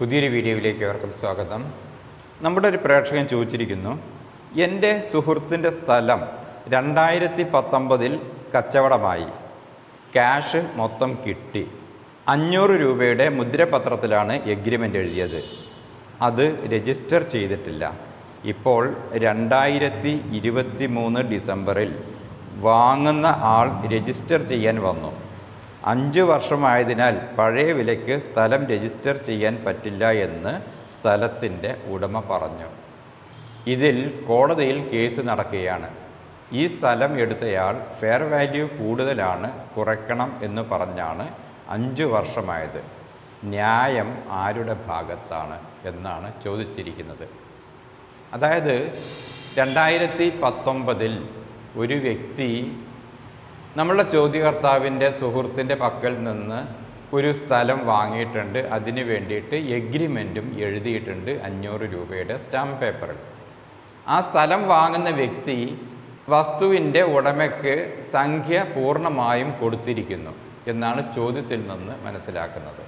പുതിയൊരു വീഡിയോയിലേക്ക് അവർക്കും സ്വാഗതം. നമ്മുടെ ഒരു പ്രേക്ഷകൻ ചോദിച്ചിരിക്കുന്നു എന്റെ സുഹൃത്തിന്റെ സ്ഥലം രണ്ടായിരത്തി പത്തൊമ്പതിൽ കച്ചവടമായി. ക്യാഷ് മൊത്തം കിട്ടി. അഞ്ഞൂറ് രൂപയുടെ മുദ്രപത്രത്തിലാണ് എഗ്രിമെന്റ് എഴുതിയത്. അത് രജിസ്റ്റർ ചെയ്തിട്ടില്ല. ഇപ്പോൾ രണ്ടായിരത്തി ഇരുപത്തി മൂന്ന് ഡിസംബറിൽ വാങ്ങുന്ന ആൾ രജിസ്റ്റർ ചെയ്യാൻ വന്നു. അഞ്ച് വർഷമായതിനാൽ പഴയ വിലയ്ക്ക് സ്ഥലം രജിസ്റ്റർ ചെയ്യാൻ പറ്റില്ല എന്ന് സ്ഥലത്തിന്റെ ഉടമ പറഞ്ഞു. ഇതിൽ കോടതിയിൽ കേസ് നടക്കുകയാണ്. ഈ സ്ഥലം എടുത്തയാൾ ഫെയർ വാല്യൂ കൂടുതലാണ് കുറയ്ക്കണം എന്ന് പറഞ്ഞാണ് അഞ്ച് വർഷമായത്. ന്യായം ആരുടെ ഭാഗത്താണ് എന്നാണ് ചോദിച്ചിരിക്കുന്നത്. അതായത് രണ്ടായിരത്തി പത്തൊമ്പതിൽ ഒരു വ്യക്തി നമ്മളുടെ ചോദ്യകർത്താവിന്റെ സുഹൃത്തിന്റെ പക്കൽ നിന്ന് ഒരു സ്ഥലം വാങ്ങിയിട്ടുണ്ട്. അതിന് വേണ്ടിയിട്ട് എഗ്രിമെന്റും എഴുതിയിട്ടുണ്ട് അഞ്ഞൂറ് രൂപയുടെ സ്റ്റാമ്പ് പേപ്പറിൽ ആ സ്ഥലം വാങ്ങുന്ന വ്യക്തി വസ്തുവിന്റെ ഉടമയ്ക്ക് സംഖ്യ പൂർണമായും കൊടുത്തിരിക്കുന്നു എന്നാണ് ചോദ്യത്തിൽ നിന്ന് മനസ്സിലാക്കുന്നത്.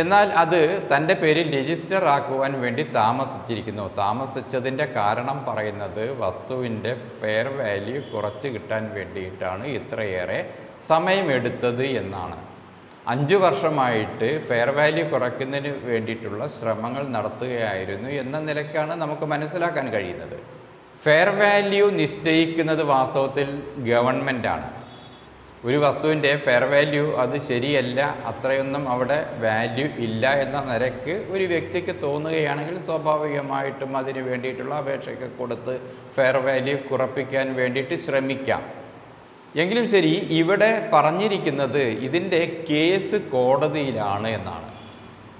എന്നാൽ അത് തന്റെ പേരിൽ രജിസ്റ്റർ ആക്കുവാൻ വേണ്ടി താമസിച്ചിരിക്കുന്നു. താമസിച്ചതിന്റെ കാരണം പറയുന്നത് വസ്തുവിന്റെ ഫെയർ വാല്യൂ കുറച്ച് കിട്ടാൻ വേണ്ടിയിട്ടാണ് ഇത്രയേറെ സമയമെടുത്തത് എന്നാണ്. അഞ്ച് വർഷമായിട്ട് ഫെയർ വാല്യൂ കുറയ്ക്കുന്നതിന് വേണ്ടിയിട്ടുള്ള ശ്രമങ്ങൾ നടത്തുകയായിരുന്നു എന്ന നിലയ്ക്കാണ് നമുക്ക് മനസ്സിലാക്കാൻ കഴിയുന്നത്. ഫെയർ വാല്യൂ നിശ്ചയിക്കുന്നത് വാസ്തവത്തിൽ ഗവൺമെന്റാണ് ഒരു വസ്തുവിന്റെ ഫെയർ വാല്യൂ അത് ശരിയല്ല അത്രയൊന്നും അവിടെ വാല്യൂ ഇല്ല എന്ന നിരക്ക് ഒരു വ്യക്തിക്ക് തോന്നുകയാണെങ്കിൽ സ്വാഭാവികമായിട്ടും അതിന് വേണ്ടിയിട്ടുള്ള അപേക്ഷയൊക്കെ കൊടുത്ത് ഫെയർ വാല്യൂ കുറപ്പിക്കാൻ വേണ്ടിയിട്ട് ശ്രമിക്കാം. എങ്കിലും ശരി ഇവിടെ പറഞ്ഞിരിക്കുന്നത് ഇതിന്റെ കേസ് കോടതിയിലാണ് എന്നാണ്.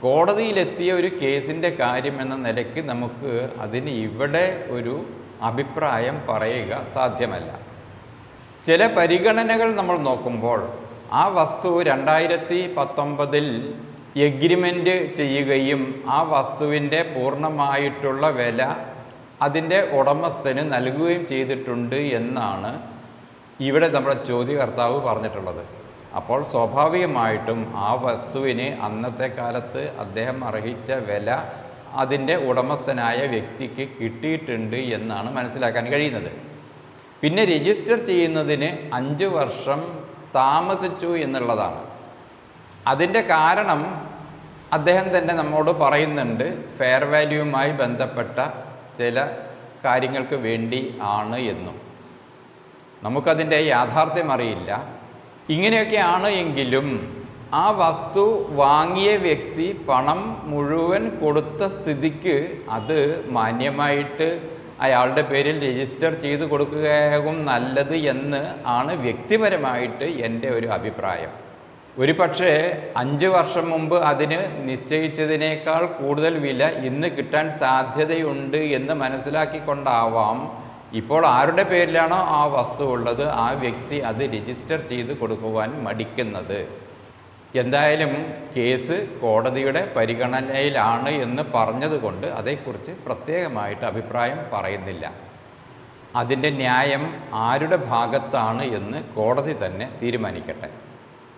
കോടതിയിലെത്തിയ ഒരു കേസിന്റെ കാര്യം എന്ന നിലയ്ക്ക് നമുക്ക് അതിന് ഇവിടെ ഒരു അഭിപ്രായം പറയുക സാധ്യമല്ല. ചില പരിഗണനകൾ നമ്മൾ നോക്കുമ്പോൾ ആ വസ്തു രണ്ടായിരത്തി പത്തൊമ്പതിൽ എഗ്രിമെന്റ് ചെയ്യുകയും ആ വസ്തുവിന്റെ പൂർണമായിട്ടുള്ള വില അതിന്റെ ഉടമസ്ഥന് നൽകുകയും ചെയ്തിട്ടുണ്ട് എന്നാണ് ഇവിടെ നമ്മുടെ ചോദ്യകർത്താവ് പറഞ്ഞിട്ടുള്ളത്. അപ്പോൾ സ്വാഭാവികമായിട്ടും ആ വസ്തുവിന് അന്നത്തെ കാലത്ത് അദ്ദേഹം അർഹിച്ച വില അതിന്റെ ഉടമസ്ഥനായ വ്യക്തിക്ക് കിട്ടിയിട്ടുണ്ട് എന്നാണ് മനസ്സിലാക്കാൻ കഴിയുന്നത്. പിന്നെ രജിസ്റ്റർ ചെയ്യുന്നതിന് അഞ്ച് വർഷം താമസിച്ചു എന്നുള്ളതാണ്. അതിന്റെ കാരണം അദ്ദേഹം തന്നെ നമ്മോട് പറയുന്നുണ്ട് ഫെയർ വാല്യൂവുമായി ബന്ധപ്പെട്ട ചില കാര്യങ്ങൾക്ക് വേണ്ടി ആണ് എന്നും. നമുക്കതിന്റെ യാഥാർത്ഥ്യം അറിയില്ല. ഇങ്ങനെയൊക്കെയാണ് എങ്കിലും ആ വസ്തു വാങ്ങിയ വ്യക്തി പണം മുഴുവൻ കൊടുത്ത സ്ഥിതിക്ക് അത് മാന്യമായിട്ട് അയാളുടെ പേരിൽ രജിസ്റ്റർ ചെയ്ത് കൊടുക്കുകയാകും നല്ലത് എന്ന് ആണ് വ്യക്തിപരമായിട്ട് എന്റെ ഒരു അഭിപ്രായം. ഒരു പക്ഷേ അഞ്ച് വർഷം മുമ്പ് അതിന് നിശ്ചയിച്ചതിനേക്കാൾ കൂടുതൽ വില ഇന്ന് കിട്ടാൻ സാധ്യതയുണ്ട് എന്ന് മനസ്സിലാക്കിക്കൊണ്ടാവാം. ഇപ്പോൾ ആരുടെ പേരിലാണോ ആ വസ്തു ഉള്ളത് ആ വ്യക്തി അത് രജിസ്റ്റർ ചെയ്ത് കൊടുക്കുവാൻ മടിക്കുന്നത്. എന്തായാലും കേസ് കോടതിയുടെ പരിഗണനയിലാണ് എന്ന് പറഞ്ഞതുകൊണ്ട് അതേക്കുറിച്ച് പ്രത്യേകമായിട്ട് അഭിപ്രായം പറയുന്നില്ല. അതിന്റെ ന്യായം ആരുടെ ഭാഗത്താണ് എന്ന് കോടതി തന്നെ തീരുമാനിക്കട്ടെ.